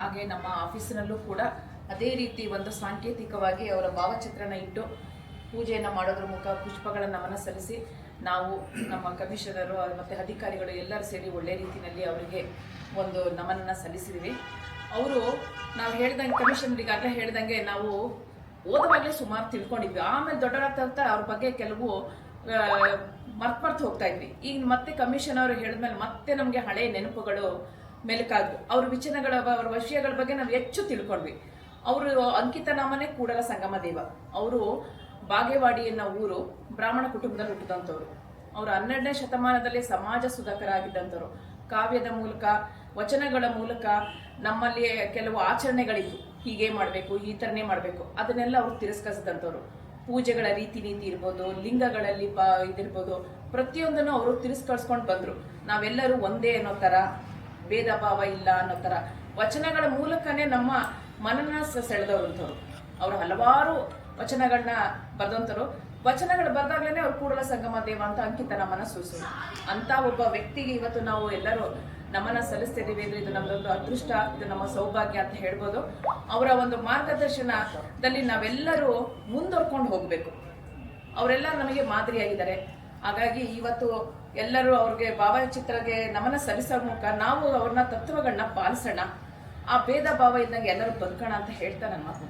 ಹಾಗೆ ನಮ್ಮ ಆಫೀಸಿನಲ್ಲೂ ಕೂಡ ಅದೇ ರೀತಿ ಒಂದು ಸಾಂಕೇತಿಕವಾಗಿ ಅವರ ಭಾವಚಿತ್ರನ ಇಟ್ಟು ಪೂಜೆಯನ್ನು ಮಾಡೋದ್ರ ಮುಖ ಪುಷ್ಪಗಳ ನಮನ ಸಲ್ಲಿಸಿ ನಾವು ನಮ್ಮ ಕಮಿಷನರು ಮತ್ತು ಅಧಿಕಾರಿಗಳು ಎಲ್ಲರೂ ಸೇರಿ ಒಳ್ಳೆ ರೀತಿಯಲ್ಲಿ ಅವರಿಗೆ ಒಂದು ನಮನನ ಸಲ್ಲಿಸಿದ್ವಿ ಅವರು ನಾವು ಹೇಳ್ದಂಗೆ ಕಮಿಷನರಿಗಾಗಲೇ ಹೇಳ್ದಂಗೆ ನಾವು ಓದುವಾಗಲೇ ಸುಮಾರು ತಿಳ್ಕೊಂಡಿದ್ವಿ. ಆಮೇಲೆ ದೊಡ್ಡವರಾಗ್ತಾ ಅವ್ರ ಬಗ್ಗೆ ಕೆಲವು ಮರ್ತು ಮರ್ತು ಹೋಗ್ತಾ ಇದ್ವಿ. ಈಗ ಮತ್ತೆ ಕಮಿಷನ್ ಅವರು ಹೇಳಿದ್ಮೇಲೆ ಮತ್ತೆ ನಮಗೆ ಹಳೆ ನೆನಪುಗಳು ಮೆಲುಕಾದ್ವು ಅವ್ರ ವಿಚನಗಳ ಅವ್ರ ವಿಷಯಗಳ ಬಗ್ಗೆ ನಾವು ಹೆಚ್ಚು ತಿಳ್ಕೊಂಡ್ವಿ. ಅವರು ಅಂಕಿತ ನಾಮನೇ ಕೂಡಲ ಸಂಗಮ ದೇವ. ಅವರು ಬಾಗೇವಾಡಿ ಅನ್ನೋ ಊರು ಬ್ರಾಹ್ಮಣ ಕುಟುಂಬದಲ್ಲಿ ಹುಟ್ಟಿದಂಥವ್ರು. ಅವರು ಹನ್ನೆರಡನೇ ಶತಮಾನದಲ್ಲಿ ಸಮಾಜ ಸುಧಾಕರಾಗಿದ್ದಂಥವ್ರು. ಕಾವ್ಯದ ಮೂಲಕ, ವಚನಗಳ ಮೂಲಕ ನಮ್ಮಲ್ಲಿ ಕೆಲವು ಆಚರಣೆಗಳಿತ್ತು ಹೀಗೆ ಮಾಡಬೇಕು, ಈ ಥರನೇ ಮಾಡಬೇಕು. ಅದನ್ನೆಲ್ಲ ಅವ್ರು ತಿರಸ್ಕರಿಸಿದಂಥವ್ರು. ಪೂಜೆಗಳ ರೀತಿ ನೀತಿ ಇರ್ಬೋದು, ಲಿಂಗಗಳಲ್ಲಿ ಬ, ಇದಿರ್ಬೋದು. ಪ್ರತಿಯೊಂದನ್ನು ಅವರು ತಿರಸ್ಕರಿಸ್ಕೊಂಡು ಬಂದರು. ನಾವೆಲ್ಲರೂ ಒಂದೇ ಅನ್ನೋ ಥರ ಭೇದ ಭಾವ ಇಲ್ಲ ಅನ್ನೋ ಥರ ವಚನಗಳ ಮೂಲಕನೇ ನಮ್ಮ ಮನನ ಸೆಳೆದವರು ಅವರು ಹಲವಾರು ವಚನಗಳನ್ನ ಬರೆದಂಥವ್ರು. ವಚನಗಳು ಬರೆದಾಗ್ಲೇ ಅವ್ರು ಕೂಡಲ ಸಂಗಮ ದೇವ ಅಂತ ಅಂಕಿತ ನಮ್ಮನ್ನ ಸೂಚಿಸೋದು ಅಂತ ಒಬ್ಬ ವ್ಯಕ್ತಿಗೆ ಇವತ್ತು ನಾವು ಎಲ್ಲರೂ ನಮ್ಮನ್ನ ಸಲ್ಲಿಸ್ತಿದ್ದೀವಿ ಅಂದ್ರೆ ಇದು ನಮ್ಮದೊಂದು ಅದೃಷ್ಟ, ಇದು ನಮ್ಮ ಸೌಭಾಗ್ಯ ಅಂತ ಹೇಳ್ಬೋದು. ಅವರ ಒಂದು ಮಾರ್ಗದರ್ಶನದಲ್ಲಿ ನಾವೆಲ್ಲರೂ ಮುಂದುವರ್ಕೊಂಡು ಹೋಗಬೇಕು. ಅವರೆಲ್ಲ ನಮಗೆ ಮಾದರಿಯಾಗಿದ್ದಾರೆ. ಹಾಗಾಗಿ ಇವತ್ತು ಎಲ್ಲರೂ ಅವ್ರಿಗೆ ಭಾವಚಿತ್ರಗೆ ನಮನ ಸಲ್ಲಿಸೋ ಮೂಲಕ ನಾವು ಅವ್ರನ್ನ ತತ್ವಗಳನ್ನ ಪಾಲಿಸೋಣ. ಆ ಭೇದ ಭಾವ ಇದ್ದಂಗೆ ಎಲ್ಲರೂ ಬದುಕೋಣ ಅಂತ ಹೇಳ್ತಾ ನನ್ನ ಮಾತು